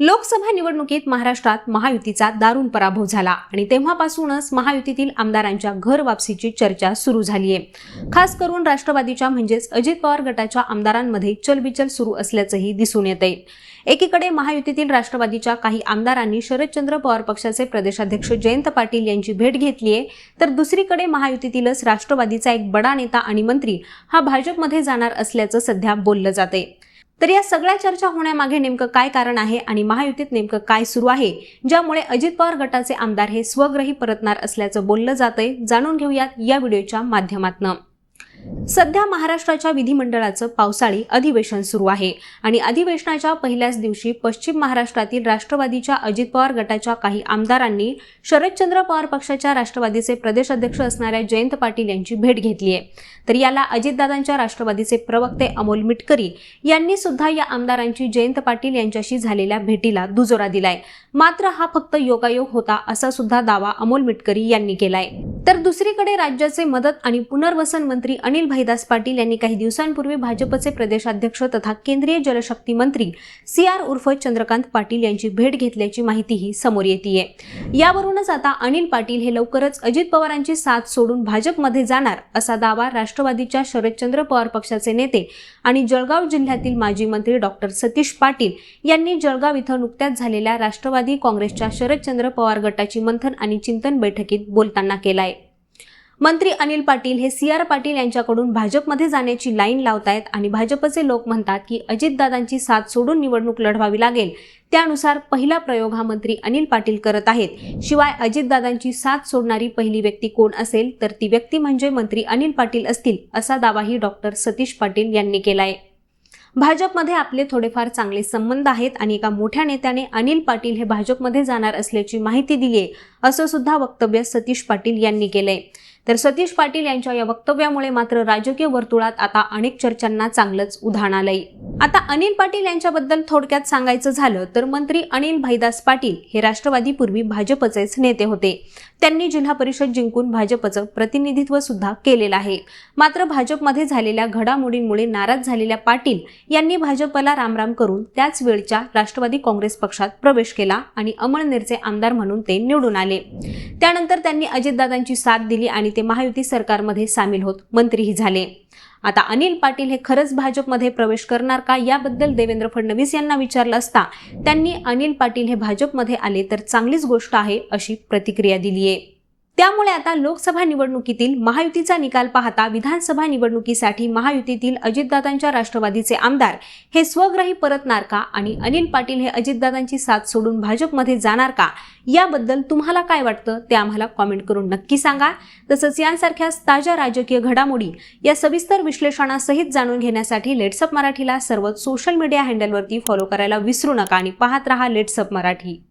लोकसभा निवडणुकीत महाराष्ट्रात महायुतीचा दारुण पराभव झाला आणि तेव्हापासूनच महायुतीतील आमदारांच्या घर वापसीची चर्चा सुरू झाली आहे खास करून राष्ट्रवादीच्या म्हणजेच अजित पवार गटाच्या आमदारांमध्ये चलबिचल सुरू असल्याचंही दिसून येत आहे एकीकडे महायुतीतील राष्ट्रवादीच्या काही आमदारांनी शरदचंद्र पवार पक्षाचे प्रदेशाध्यक्ष जयंत पाटील यांची भेट घेतली आहे तर दुसरीकडे महायुतीतीलच राष्ट्रवादीचा एक बडा नेता आणि मंत्री हा भाजपमध्ये जाणार असल्याचं सध्या बोललं जाते तर या सगळ्या चर्चा होण्यामागे नेमकं काय कारण आहे आणि महायुतीत नेमकं काय सुरू आहे ज्यामुळे अजित पवार गटाचे आमदार हे स्वग्रही परतणार असल्याचं बोललं जातंय जाणून घेऊयात या व्हिडिओच्या माध्यमातनं. सध्या महाराष्ट्राच्या विधिमंडळाचं पावसाळी अधिवेशन सुरू आहे आणि अधिवेशनाच्या पहिल्याच दिवशी पश्चिम महाराष्ट्रातील राष्ट्रवादीच्या अजित पवार गटाच्या काही आमदारांनी शरदचंद्र पवार पक्षाच्या राष्ट्रवादीचे प्रदेश अध्यक्ष असणाऱ्या जयंत पाटील यांची भेट घेतली आहे. तर याला अजितदादांच्या राष्ट्रवादीचे प्रवक्ते अमोल मिटकरी यांनी सुद्धा या आमदारांची जयंत पाटील यांच्याशी झालेल्या भेटीला दुजोरा दिलाय. मात्र हा फक्त योगायोग होता असा सुद्धा दावा अमोल मिटकरी यांनी केलाय. तर दुसरीकडे राज्याचे मदत आणि पुनर्वसन मंत्री अनिल भाईदास पाटील यांनी काही दिवसांपूर्वी भाजपचे प्रदेशाध्यक्ष तथा केंद्रीय जलशक्ती मंत्री सी आर उर्फ चंद्रकांत पाटील यांची भेट घेतल्याची माहितीही समोर येते यावरूनच आता अनिल पाटील हे लवकरच अजित पवारांची साथ सोडून भाजपमध्ये जाणार असा दावा राष्ट्रवादीच्या शरदचंद्र पवार पक्षाचे नेते आणि जळगाव जिल्ह्यातील माजी मंत्री डॉक्टर सतीश पाटील यांनी जळगाव इथं नुकत्याच झालेल्या राष्ट्रवादी काँग्रेसच्या शरदचंद्र पवार गटाची मंथन आणि चिंतन बैठकीत बोलताना केलाय. मंत्री अनिल पाटील हे सी आर पाटील यांच्याकडून भाजपमध्ये जाण्याची लाईन लावतायत आणि भाजपचे लोक म्हणतात की अजितदादांची साथ सोडून निवडणूक लढवावी लागेल. त्यानुसार पहिला प्रयोग हा मंत्री अनिल पाटील करत आहेत. शिवाय अजितदादांची साथ सोडणारी पहिली व्यक्ती कोण असेल तर ती व्यक्ती म्हणजे मंत्री अनिल पाटील असतील असा दावाही डॉक्टर सतीश पाटील यांनी केलाय. भाजपमध्ये आपले थोडेफार चांगले संबंध आहेत आणि एका मोठ्या नेत्याने अनिल पाटील हे भाजपमध्ये जाणार असल्याची माहिती दिली आहे असं सुद्धा वक्तव्य सतीश पाटील यांनी केलंय. तर सतीश पाटील यांच्या या वक्तव्यामुळे मात्र राजकीय वर्तुळात आता अनेक चर्चांना चांगलंच उधाण आलंय. आता अनिल पाटील यांच्याबद्दल थोडक्यात सांगायचं झालं तर मंत्री अनिल भाईदास पाटील हे राष्ट्रवादी पूर्वी भाजपचेच नेते होते. त्यांनी जिल्हा परिषद जिंकून भाजपचं प्रतिनिधित्व सुद्धा केलेलं आहे. मात्र भाजपमध्ये झालेल्या घडामोडींमुळे नाराज झालेल्या पाटील यांनी भाजपला रामराम करून त्याच वेळच्या राष्ट्रवादी काँग्रेस पक्षात प्रवेश केला आणि अमळनेरचे आमदार म्हणून ते निवडून आले. त्यानंतर त्यांनी अजितदादांची साथ दिली आणि ते महायुती सरकारमध्ये सामील होत मंत्रीही झाले. आता अनिल पाटील हे खरंच भाजपमध्ये प्रवेश करणार का याबद्दल देवेंद्र फडणवीस यांना विचारलं असता त्यांनी अनिल पाटील हे भाजपमध्ये आले तर चांगलीच गोष्ट आहे अशी प्रतिक्रिया दिली आहे त्यामुळे आता लोकसभा निवडणुकीतील महायुतीचा निकाल पाहता विधानसभा निवडणुकीसाठी महायुतीतील अजितदादांच्या राष्ट्रवादीचे आमदार हे स्वग्रही परतणार का आणि अनिल पाटील हे अजितदादांची साथ सोडून भाजपमध्ये जाणार का? याबद्दल तुम्हाला काय वाटतं? ते आम्हाला कॉमेंट करून नक्की सांगा. तसंच यांसारख्याच ताज्या राजकीय घडामोडी या सविस्तर विश्लेषणासहित जाणून घेण्यासाठी लेट्सअप मराठीला सर्व सोशल मीडिया हँडलवरती फॉलो करायला विसरू नका आणि पाहत रहा लेट्सअप मराठी.